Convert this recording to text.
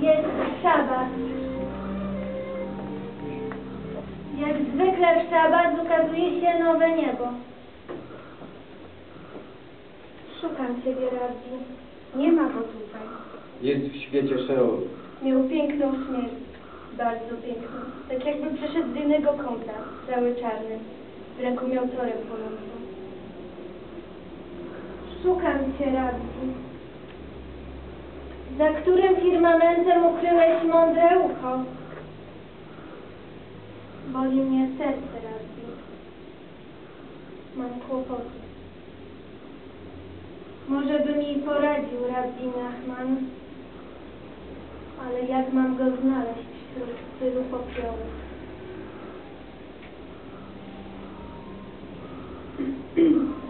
Jest szabat. Jak zwykle w szabat ukazuje się nowe niebo. Szukam Ciebie, Rabbi. Nie ma go tutaj. Jest w świecie Szeol. Miał piękną śmierć. Bardzo piękną. Tak jakby przeszedł z innego kąta, cały czarny. W ręku miał torę płonącą. Szukam Cię, Rabbi. Za którym firmamentem ukryłeś mądre ucho? Boli mnie serce, Rabbi. Mam kłopoty. Może by mi poradził Rabbi Nachman, ale jak mam go znaleźć wśród tylu popiołów?